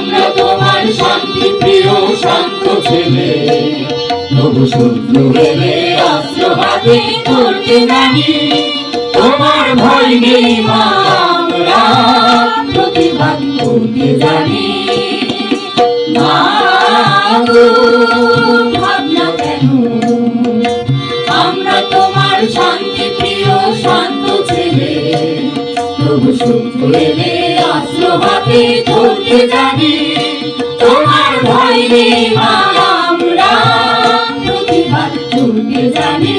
আমরা তোমার শান্তি, প্রিয় শান্ত ছেলে। তবু শত্রু এলে অস্ত্রভাবে করতে জানি তোমার ভয় নেই মা, আমরা প্রতিবাদ করতে জানি। ভাবনা কেন? আমরা তোমার শান্তি, প্রিয় শান্ত ছেলে। তবু শত্রু অস্ত্র হাতে জানি, তোমার ভয় নেই মা আমরা। প্রতিবাদ করতে জানি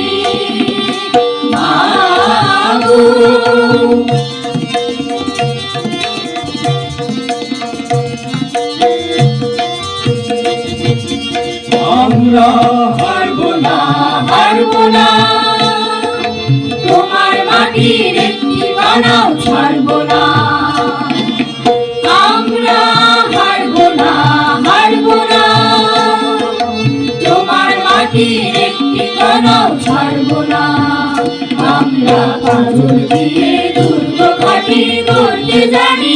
আমরা হারবো না হারবো না। তোমার মাটির একটি বানাও, ছাড়বো না। কাজল দুর্গ ঘটি করতে জানি।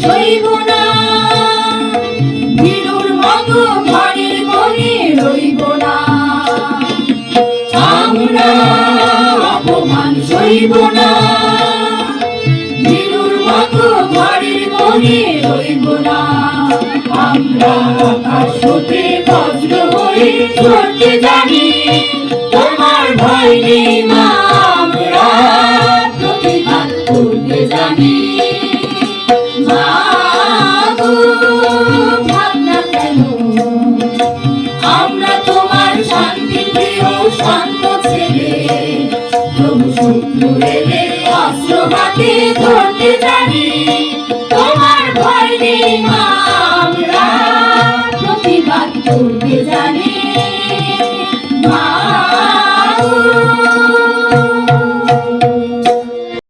সইব না। বিনুর মতো ঘরের কোণে রইব না। আমরা অপমান সইব না। হতে বজ্র হয়ে চলতে জানি। তবু জানি তোমার ভয় নেই মা প্রতিবাদ করতে জানি। মা